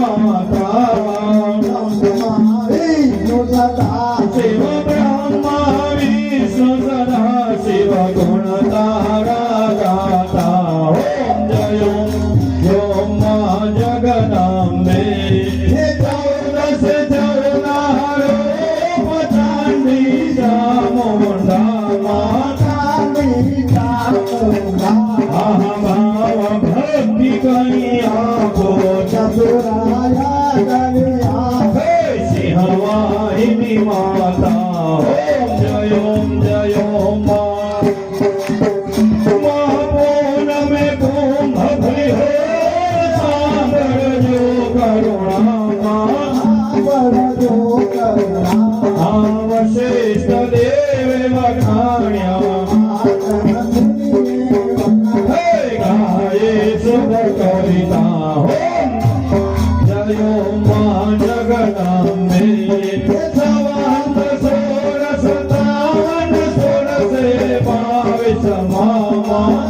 mama આવ્યો માં જગદાંબે સવાંત સોળ સતાવન સોળ સે બાવીસમાં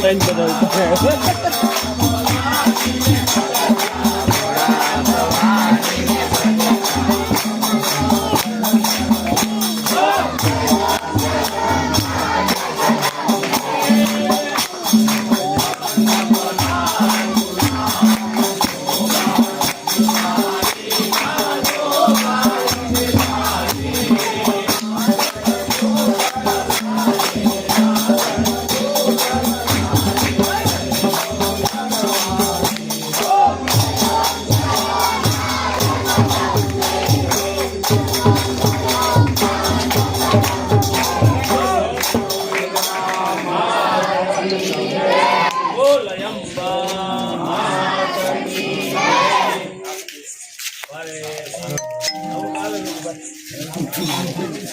friend ko daw.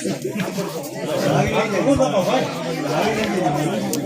Thank you.